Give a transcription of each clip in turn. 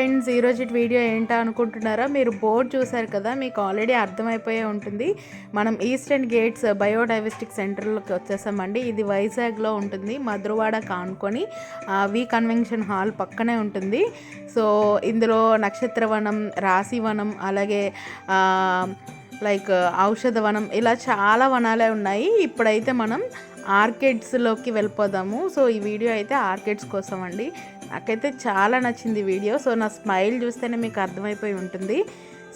Friends ఈరోజు video ఏంటా అనుకుంటున్నారా? మీరు బోర్డ్ చూసారు కదా మీకు ఆల్రెడీ అర్థమైపోయే ఉంటుంది. మనం ఈస్టర్న్ గేట్స్ బయోడైవర్సిటీ సెంటర్లోకి వచ్చేసామండి. ఇది వైజాగ్లో ఉంటుంది మధురవాడ కానుకొని వి కన్వెన్షన్ హాల్ పక్కనే ఉంటుంది. సో ఇందులో నక్షత్రవనం రాశివనం అలాగే లైక్ ఔషధ వనం ఇలా చాలా వనాలే ఉన్నాయి. ఇప్పుడైతే మనం ఆర్కిడ్స్లోకి వెళ్ళిపోదాము. సో ఈ వీడియో అయితే ఆర్కిడ్స్ కోసం అండి నాకైతే చాలా నచ్చింది వీడియో. సో నా స్మైల్ చూస్తేనే మీకు అర్థమైపోయి ఉంటుంది.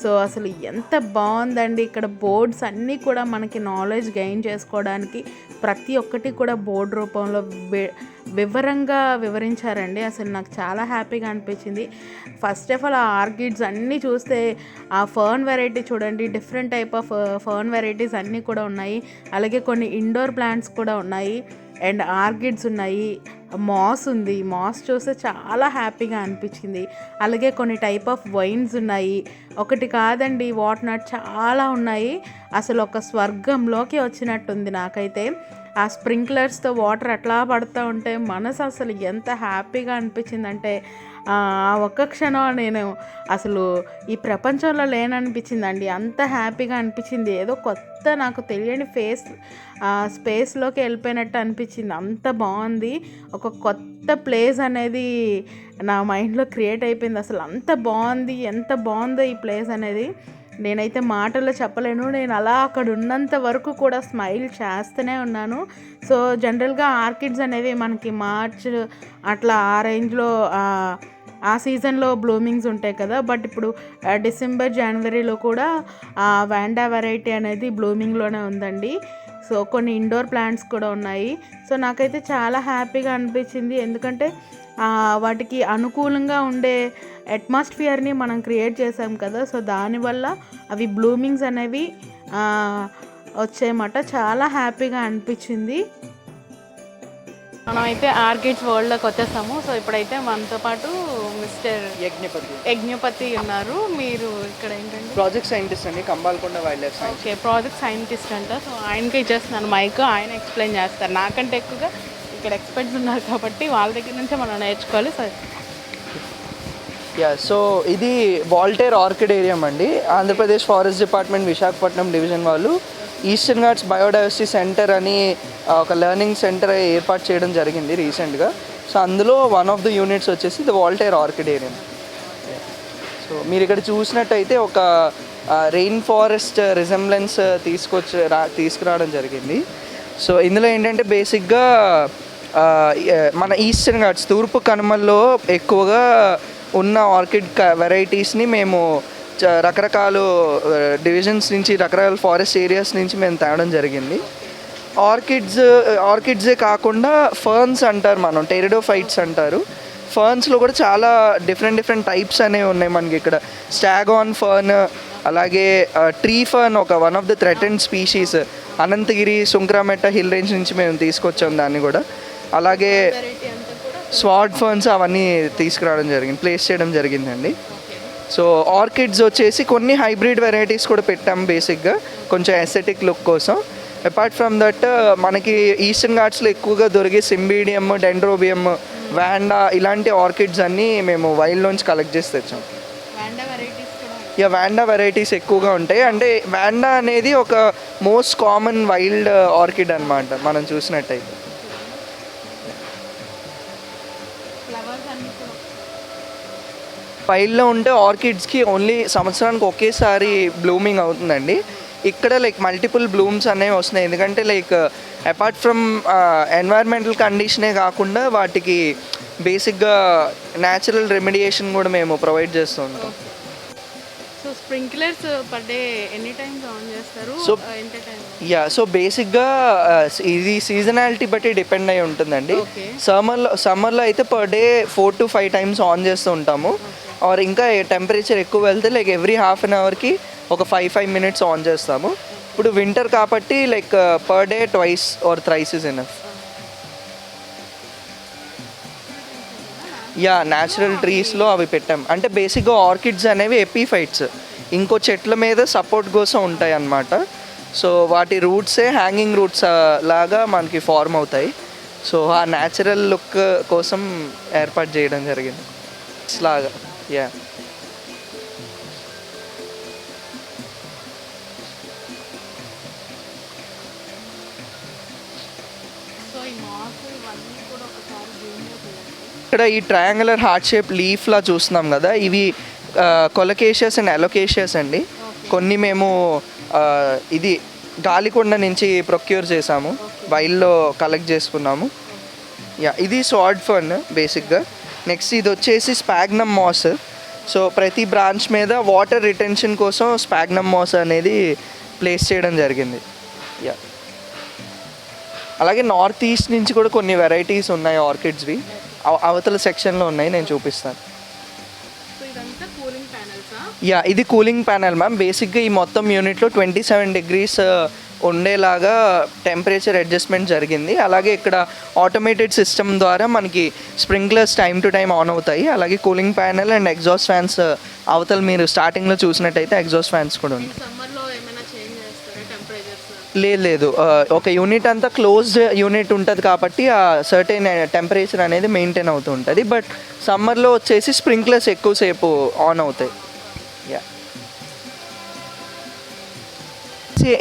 సో అసలు ఎంత బాగుందండి. ఇక్కడ బోర్డ్స్ అన్నీ కూడా మనకి నాలెడ్జ్ గెయిన్ చేసుకోవడానికి ప్రతి ఒక్కటి కూడా బోర్డ్ రూపంలో వివరంగా వివరించారండి. అసలు నాకు చాలా హ్యాపీగా అనిపించింది. ఫస్ట్ ఆఫ్ ఆల్ ఆ ఆర్కిడ్స్ అన్నీ చూస్తే ఆ ఫర్న్ వెరైటీ చూడండి. Different type of fern varieties అన్నీ కూడా ఉన్నాయి. అలాగే కొన్ని ఇండోర్ ప్లాంట్స్ కూడా ఉన్నాయి. అండ్ ఆర్కిడ్స్ ఉన్నాయి మాస్ ఉంది. మాస్ చూస్తే చాలా హ్యాపీగా అనిపించింది. అలాగే కొన్ని టైప్ ఆఫ్ వైన్స్ ఉన్నాయి. ఒకటి కాదండి వాట్ నాట్ చాలా ఉన్నాయి. అసలు ఒక స్వర్గంలోకి వచ్చినట్టుంది నాకైతే. ఆ స్ప్రింక్లర్స్తో వాటర్ ఎట్లా పడుతూ ఉంటే మనసు అసలు ఎంత హ్యాపీగా అనిపించిందంటే ఆ ఒక్క క్షణం నేను అసలు ఈ ప్రపంచంలో లేననిపించిందండి. అంత హ్యాపీగా అనిపించింది. ఏదో కొత్త నాకు తెలియని ఫేస్ స్పేస్లోకి వెళ్ళిపోయినట్టు అనిపించింది. అంత బాగుంది. ఒక కొత్త ప్లేస్ అనేది నా మైండ్లో క్రియేట్ అయిపోయింది. అసలు అంత బాగుంది. ఎంత బాగుందో ఈ ప్లేస్ అనేది. నేనైతే మాటల్లో చెప్పలేను. నేను అలా అక్కడ ఉన్నంత వరకు కూడా స్మైల్ చేస్తూనే ఉన్నాను. సో జనరల్గా ఆర్కిడ్స్ అనేవి మనకి మార్చ్ అట్లా ఆ రేంజ్లో ఆ సీజన్లో బ్లూమింగ్స్ ఉంటాయి కదా బట్ ఇప్పుడు డిసెంబర్ జనవరిలో కూడా ఆ వెరైటీ అనేది బ్లూమింగ్లోనే ఉందండి. సో కొన్ని ఇండోర్ ప్లాంట్స్ కూడా ఉన్నాయి. సో నాకైతే చాలా హ్యాపీగా అనిపించింది. ఎందుకంటే వాటికి అనుకూలంగా ఉండే అట్మాస్ఫియర్ని మనం క్రియేట్ చేసాం కదా సో దానివల్ల అవి బ్లూమింగ్స్ అనేవి వచ్చాయన్నమాట చాలా హ్యాపీగా అనిపించింది. మనమైతే ఆర్కిడ్స్ వరల్డ్లోకి వచ్చేసాము. సో ఇప్పుడైతే మనతో పాటు మిస్టర్ యజ్ఞపతి. యజ్ఞపతి ఉన్నారు. మీరు ఇక్కడ ఏంటంటే ప్రాజెక్ట్ సైంటిస్ట్ అండి Kambalakonda wild life okay project scientist అంట. సో ఆయనకి ఇచ్చేస్తున్నాను మైక్ ఆయన ఎక్స్ప్లెయిన్ చేస్తారు. నాకంటే ఎక్కువగా ఇక్కడ ఎక్స్పర్ట్స్ ఉన్నారు కాబట్టి వాళ్ళ దగ్గర నుంచే మనం నేర్చుకోవాలి. సో యా సో ఇది వాల్టేర్ ఆర్కిడేరియం అండి. Andhra Pradesh forest department Visakhapatnam division వాళ్ళు ఈస్టర్న్ ఘాట్స్ బయోడైవర్సిటీ సెంటర్ అని ఒక లెర్నింగ్ సెంటర్ ఏర్పాటు చేయడం జరిగింది రీసెంట్గా సో అందులో వన్ ఆఫ్ ద యూనిట్స్ వచ్చేసి ద వాల్టేర్ ఆర్కిడేరియం సో మీరు ఇక్కడ చూసినట్టయితే ఒక రెయిన్ ఫారెస్ట్ రిజెంబ్లెన్స్ తీసుకొచ్చి రా తీసుకురావడం జరిగింది. సో ఇందులో ఏంటంటే బేసిక్గా మన ఈస్టర్న్ ఘాట్స్ తూర్పు కనుమల్లో ఎక్కువగా ఉన్న ఆర్కిడ్ వెరైటీస్ని మేము రకరకాల డివిజన్స్ నుంచి రకరకాల ఫారెస్ట్ ఏరియాస్ నుంచి మేము తేవడం జరిగింది. ఆర్కిడ్స్ ఆర్కిడ్సే కాకుండా ఫర్న్స్ అంటారు మనం టెరిడోఫైట్స్ అంటారు. ఫర్న్స్లో కూడా చాలా డిఫరెంట్ డిఫరెంట్ టైప్స్ అనేవి ఉన్నాయి మనకి ఇక్కడ. స్టాగాన్ ఫర్న్ అలాగే ట్రీ ఫర్న్ ఒక one of the threatened species Ananthagiri Sunkarametta hill range నుంచి మేము తీసుకొచ్చాం దాన్ని కూడా. అలాగే స్వాడ్ ఫర్న్స్ అవన్నీ తీసుకురావడం జరిగింది ప్లేస్ చేయడం జరిగిందండి. సో ఆర్కిడ్స్ వచ్చేసి కొన్ని హైబ్రిడ్ వెరైటీస్ కూడా పెట్టాం బేసిక్గా కొంచెం ఎస్థెటిక్ లుక్ కోసం. అపార్ట్ ఫ్రమ్ దట్ మనకి ఈస్టర్న్ ఘాట్స్లో ఎక్కువగా దొరికే సింబీడియం డెండ్రోబియం వ్యాండా ఇలాంటి ఆర్కిడ్స్ అన్నీ మేము వైల్డ్లోంచి కలెక్ట్ చేసి తెచ్చాం. ఇక వ్యాండా వెరైటీస్ ఎక్కువగా ఉంటాయి. అంటే వ్యాండా అనేది ఒక మోస్ట్ కామన్ వైల్డ్ ఆర్కిడ్ అన్నమాట మనం చూసినట్టయితే. పైల్లో ఉంటే ఆర్కిడ్స్కి ఓన్లీ సంవత్సరానికి ఒకేసారి బ్లూమింగ్ అవుతుందండి. ఇక్కడ లైక్ మల్టిపుల్ బ్లూమ్స్ అనేవి వస్తున్నాయి. ఎందుకంటే లైక్ అపార్ట్ ఫ్రమ్ ఎన్వైర్మెంటల్ కండిషనే కాకుండా వాటికి బేసిక్గా న్యాచురల్ రెమిడియేషన్ కూడా మేము ప్రొవైడ్ చేస్తూ ఉంటాం. So sprinklers per day any times on చేస్తారు? టైం యా సో బేసిక్గా ఇది సీజనాలిటీ బట్టి డిపెండ్ అయి ఉంటుందండి. సమ్మర్లో సమ్మర్లో అయితే per day four to five times on చేస్తూ ఉంటాము. ఆర్ ఇంకా టెంపరేచర్ ఎక్కువ వెళ్తే లైక్ ఎవ్రీ హాఫ్ అన్ అవర్కి ఒక ఫైవ్ ఫైవ్ మినిట్స్ ఆన్ చేస్తాము. ఇప్పుడు వింటర్ కాబట్టి like per day twice or thrice is enough yeah natural ట్రీస్లో అవి పెట్టాం. అంటే బేసిక్గా ఆర్కిడ్స్ అనేవి ఎపీఫైట్స్ ఇంకో చెట్ల మీద సపోర్ట్ కోసం ఉంటాయి అన్నమాట సో వాటి రూట్సే హ్యాంగింగ్ రూట్స్ లాగా మనకి ఫార్మ్ అవుతాయి. సో ఆ న్యాచురల్ లుక్ కోసం ఏర్పాటు చేయడం జరిగింది. లాగా. జూమ్ ఇక్కడ ఈ ట్రయాంగులర్ హార్ట్ షేప్ లీఫ్లా చూస్తున్నాం కదా ఇవి కొలకేషియస్ అండ్ అలొకేషియస్ అండి. కొన్ని మేము ఇది గాలికొండ నుంచి ప్రొక్యూర్ చేసాము. వైల్లో కలెక్ట్ చేసుకున్నాము. యా ఇది స్వాడ్ ఫన్ బేసిక్గా నెక్స్ట్ ఇది వచ్చేసి స్పాగ్నమ్ మాస్ సో ప్రతి బ్రాంచ్ మీద వాటర్ రిటెన్షన్ కోసం స్పాగ్నమ్ మాస్ అనేది ప్లేస్ చేయడం జరిగింది. యా అలాగే నార్త్ ఈస్ట్ నుంచి కూడా కొన్ని వెరైటీస్ ఉన్నాయి ఆర్కిడ్స్వి అవ- అవతల సెక్షన్లో ఉన్నాయి నేను చూపిస్తాను. యా ఇది కూలింగ్ ప్యానల్ మ్యామ్ బేసిక్గా ఈ మొత్తం యూనిట్లో ట్వంటీ సెవెన్ డిగ్రీస్ ఉండేలాగా టెంపరేచర్ అడ్జస్ట్మెంట్ జరిగింది. అలాగే ఇక్కడ ఆటోమేటెడ్ సిస్టమ్ ద్వారా మనకి sprinklers time to time on అవుతాయి. అలాగే cooling panel and exhaust fans అవతల మీరు స్టార్టింగ్లో చూసినట్టయితే ఎగ్జాస్ట్ ఫ్యాన్స్ కూడా టెంపరేచర్స్ లేదు లేదు. ఆ, ఒక యూనిట్ అంతా క్లోజ్డ్ యూనిట్ ఉంటుంది కాబట్టి ఆ సర్టెన్ టెంపరేచర్ అనేది మెయింటైన్ అవుతూ ఉంటుంది. బట్ సమ్మర్లో వచ్చేసి స్ప్రింక్లర్స్ ఎక్కువసేపు ఆన్ అవుతాయి.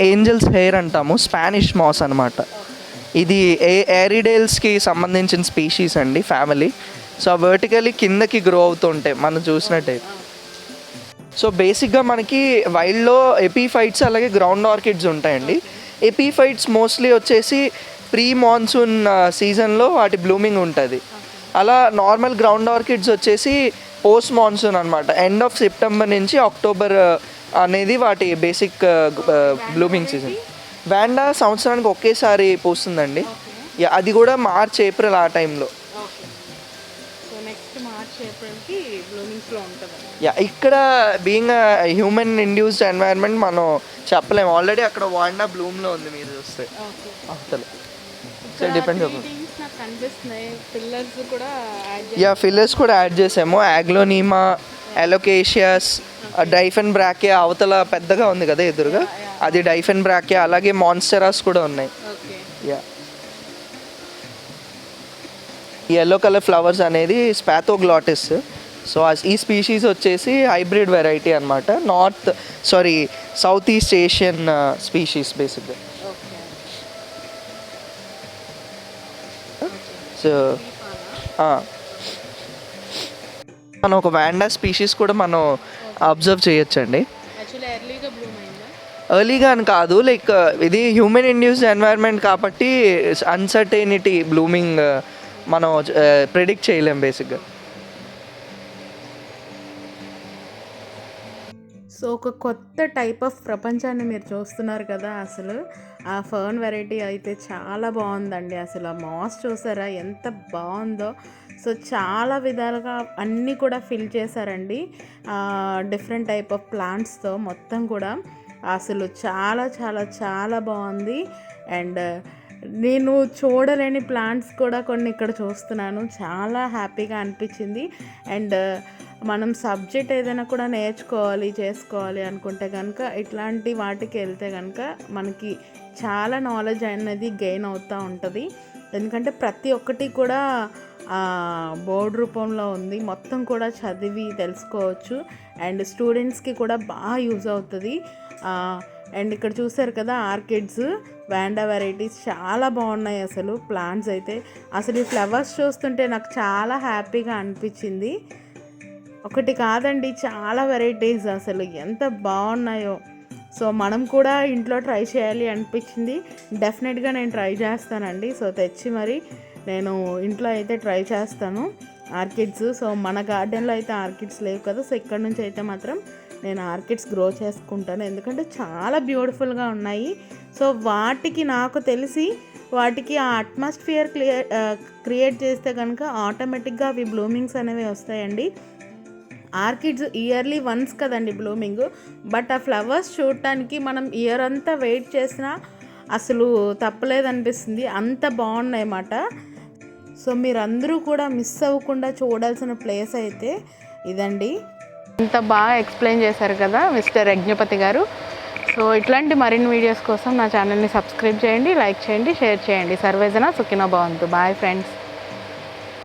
ఏంజల్స్ హెయిర్ అంటాము స్పానిష్ మాస్ అనమాట ఇది ఏ ఏరిడేల్స్కి సంబంధించిన స్పీషీస్ అండి ఫ్యామిలీ. సో వర్టికలీ కిందకి గ్రో అవుతుంటాయి మనం చూసినట్టయితే సో బేసిక్గా మనకి వైల్డ్లో ఎపీఫైట్స్ అలాగే గ్రౌండ్ ఆర్కిడ్స్ ఉంటాయండి. ఎపీఫైట్స్ మోస్ట్లీ వచ్చేసి ప్రీ మాన్సూన్ సీజన్లో వాటి బ్లూమింగ్ ఉంటుంది. అలా నార్మల్ గ్రౌండ్ ఆర్కిడ్స్ వచ్చేసి పోస్ట్ మాన్సూన్ అనమాట ఎండ్ ఆఫ్ సెప్టెంబర్ నుంచి అక్టోబర్ అనేది వాటి బేసిక్ బ్లూమింగ్ సీజన్ వ్యాండా సంవత్సరానికి ఒకేసారి పూస్తుందండి. యా, అది కూడా మార్చ్ ఏప్రిల్ ఆ టైంలో యా ఇక్కడ బీయింగ్ హ్యూమన్ ఇండ్యూస్డ్ ఎన్వైరన్మెంట్ మనం చెప్పలేము ఆల్రెడీ అక్కడ వాండా బ్లూమ్లో ఉంది మీరు చూస్తే. అవతల సో డిపెండ్ యా ఫిల్లర్స్ కూడా యాడ్ చేసాము. యాగ్లోనీమా ఎలోకేషియస్ డైఫెన్ బ్రాకియా అవతల పెద్దగా ఉంది కదా ఎదురుగా. అది డైఫెన్ బ్రాకియా అలాగే మాన్స్టరాస్ కూడా ఉన్నాయి. యా ఎల్లో కలర్ ఫ్లవర్స్ అనేది స్పాథోగ్లాటిస్ సో ఈ స్పీషీస్ వచ్చేసి హైబ్రిడ్ వెరైటీ అనమాట north sorry south east Asian species బేసిక్గా సో మనం ఒక వ్యాండా స్పీషీస్ కూడా మనం అబ్జర్వ్ చేయొచ్చండి. యాక్చువల్లీ ఎర్లీగా అని కాదు లైక్ ఇది హ్యూమన్ ఇండ్యూస్డ్ ఎన్వైర్న్మెంట్ కాబట్టి అన్సర్టైనిటీ బ్లూమింగ్ మనం ప్రిడిక్ట్ చేయలేం బేసిక్గా సో ఒక కొత్త టైప్ ఆఫ్ ప్రపంచాన్ని మీరు చూస్తున్నారు కదా అసలు. ఆ ఫర్న్ వెరైటీ అయితే చాలా బాగుందండి. అసలు ఆ మాస్ చూసారా? ఎంత బాగుందో. సో చాలా విధాలుగా అన్నీ కూడా ఫిల్ చేశారండి. డిఫరెంట్ టైప్ ఆఫ్ ప్లాంట్స్తో మొత్తం కూడా. అసలు చాలా చాలా చాలా బాగుంది. అండ్ నేను చూడలేని ప్లాంట్స్ కూడా కొన్ని ఇక్కడ చూస్తున్నాను. చాలా హ్యాపీగా అనిపించింది. అండ్ మనం సబ్జెక్ట్ ఏదైనా కూడా నేర్చుకోవాలి చేసుకోవాలి అనుకుంటే కనుక ఇట్లాంటి వాటికి వెళ్తే కనుక మనకి చాలా నాలెడ్జ్ అనేది గెయిన్ అవుతూ ఉంటుంది. ఎందుకంటే ప్రతి ఒక్కటి కూడా బోర్డు రూపంలో ఉంది. మొత్తం కూడా చదివి తెలుసుకోవచ్చు. అండ్ స్టూడెంట్స్కి కూడా బాగా యూజ్ అవుతుంది. అండ్ ఇక్కడ చూసారు కదా ఆర్కిడ్స్ వ్యాండా వెరైటీస్ చాలా బాగున్నాయి అసలు ప్లాంట్స్ అయితే. అసలు ఈ ఫ్లవర్స్ చూస్తుంటే నాకు చాలా హ్యాపీగా అనిపించింది. ఒకటి కాదండి చాలా వెరైటీస్ అసలు ఎంత బాగున్నాయో. సో మనం కూడా ఇంట్లో ట్రై చేయాలి అనిపించింది. డెఫినెట్గా నేను ట్రై చేస్తానండి. సో తెచ్చి మరి నేను ఇంట్లో అయితే ట్రై చేస్తాను. ఆర్కిడ్స్ సో మన గార్డెన్లో అయితే ఆర్కిడ్స్ లేవు కదా సో ఇక్కడ నుంచి అయితే మాత్రం నేను ఆర్కిడ్స్ గ్రో చేసుకుంటాను. ఎందుకంటే చాలా బ్యూటిఫుల్గా ఉన్నాయి. సో వాటికి నాకు తెలిసి వాటికి ఆ అట్మాస్ఫియర్ క్లియర్ క్రియేట్ చేస్తే కనుక ఆటోమేటిక్గా అవి బ్లూమింగ్స్ అనేవి వస్తాయండి. ఆర్కిడ్స్ ఇయర్లీ వన్స్ కదండి బ్లూమింగ్ బట్ ఆ ఫ్లవర్స్ చూడటానికి మనం ఇయర్ అంతా వెయిట్ చేసినా అసలు తప్పలేదనిపిస్తుంది. అంత బాగున్నాయి అన్నమాట సో మీరందరూ కూడా మిస్ అవ్వకుండా చూడాల్సిన ప్లేస్ అయితే ఇదండి. ఇంత బాగా ఎక్స్ప్లెయిన్ చేశారు కదా మిస్టర్ యజ్ఞపతి గారు. సో ఇట్లాంటి మరిన్ని వీడియోస్ కోసం నా ఛానల్ని సబ్స్క్రైబ్ చేయండి లైక్ చేయండి షేర్ చేయండి. సర్వేజన సుఖినో భవంతు. Bye friends